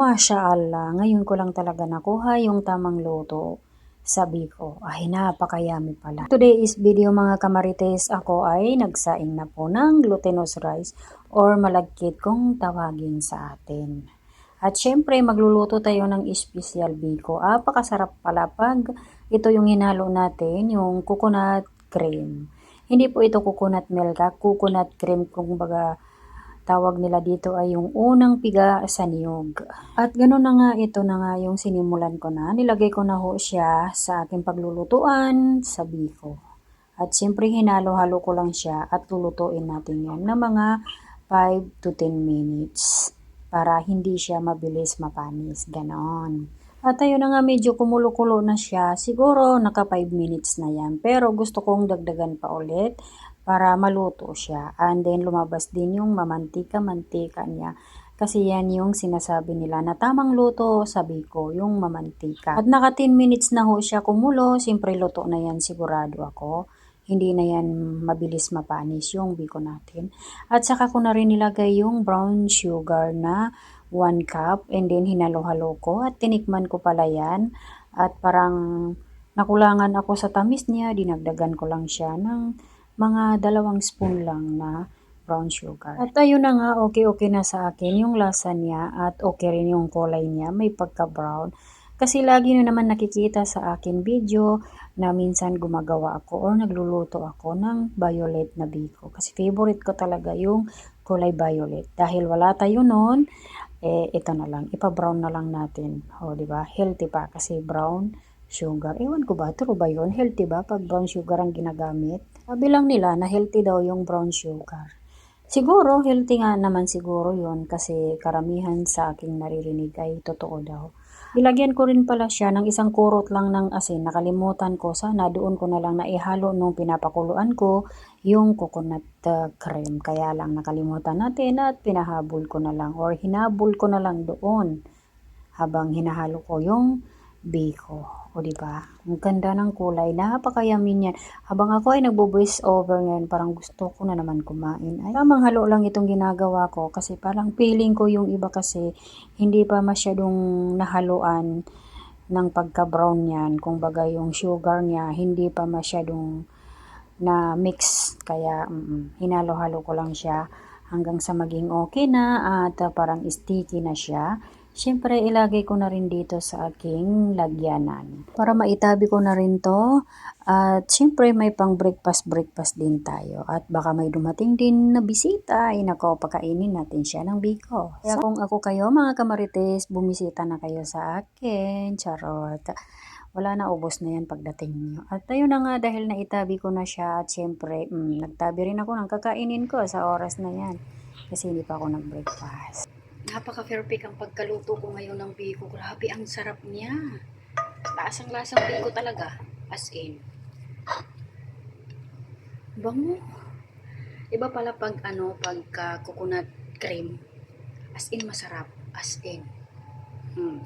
Masya Allah, ngayon ko lang talaga nakuha yung tamang luto. Sabi ko, ay napakayami pala. Today is video mga kamarites, ako ay nagsaing na po ng glutinous rice or malagkit kung tawagin sa atin. At syempre, magluluto tayo ng espesyal biko. Apakasarap pala pag ito yung hinalo natin, yung coconut cream. Hindi po ito coconut milk, ha? coconut cream kung baga tawag nila dito ay yung unang piga sa niyog. At gano'n na nga ito na nga yung sinimulan ko na. Nilagay ko na ho siya sa aking paglulutuan sa biko. At siyempre hinalo-halo ko lang siya at lulutuin natin yan na mga 5 to 10 minutes para hindi siya mabilis mapanis. Ganon. At ayun na nga medyo kumulo-kulo na siya. Siguro naka 5 minutes na yan. Pero gusto kong dagdagan pa ulit para maluto siya. And then lumabas din yung mamantika-mantika niya. Kasi yan yung sinasabi nila na tamang luto sabi ko, yung mamantika. At naka 10 minutes na ho siya kumulo, siyempre luto na yan sigurado ako. Hindi na yan mabilis mapanis yung biko natin. At saka ko na rin nilagay yung brown sugar na 1 cup and then hinalo-halo ko at tinikman ko pala yan. At parang nakulangan ako sa tamis niya, dinagdagan ko lang siya ng mga dalawang spoon lang na brown sugar. At ayun na nga, okay-okay na sa akin yung lasa niya at okay rin yung kulay niya, may pagka-brown. Kasi lagi nyo naman nakikita sa akin video na minsan gumagawa ako or nagluluto ako ng violet na biko. Kasi favorite ko talaga yung kulay violet. Dahil wala tayo noon, eh ito na lang, ipa-brown na lang natin. O, di ba? Healthy pa kasi brown sugar. Ewan ko ba, true ba yun? Healthy ba pag brown sugar ang ginagamit? Sabi lang nila na healthy daw yung brown sugar. Siguro, healthy nga naman siguro yun kasi karamihan sa aking naririnig ay totoo daw. Ilagyan ko rin pala siya ng isang kurot lang ng asin. Nakalimutan ko, sana doon ko na lang naihalo nung pinapakuluan ko yung coconut uh, cream. Kaya lang nakalimutan natin at pinahabol ko na lang or hinabol ko na lang doon habang hinahalo ko yung biko. O di ba? Ang ganda ng kulay, napakayamin yan. Habang ako ay nagbo-voice over ngayon, parang gusto ko na naman kumain. Ay, tamang halo lang itong ginagawa ko kasi parang feeling ko yung iba kasi hindi pa masyadong nahaluan ng pagka-brown yan. Kung baga yung sugar niya, hindi pa masyadong na mix. Kaya mm, hinalo-halo ko lang siya hanggang sa maging okay na at parang sticky na siya. Siyempre, ilagay ko na rin dito sa aking lagyanan. Para maitabi ko na rin to. At siyempre, may pang breakfast-breakfast din tayo. At baka may dumating din na bisita. Ay nako, pakainin natin siya ng biko. Kaya kung ako kayo, mga kamarites, bumisita na kayo sa akin. Charot. Wala na, ubos na yan pagdating niyo. At ayun na nga, dahil naitabi ko na siya. At siyempre, mm, nagtabi rin ako ng kakainin ko sa oras na yan. Kasi hindi pa ako nag-breakfast. Napaka-perfect ang pagkaluto ko ngayon ng biko. Grabe, ang sarap niya. Lasang-lasang biko talaga. As in. Bango. Iba pala pag ano, pagka coconut cream. As in, masarap. As in. Hmm.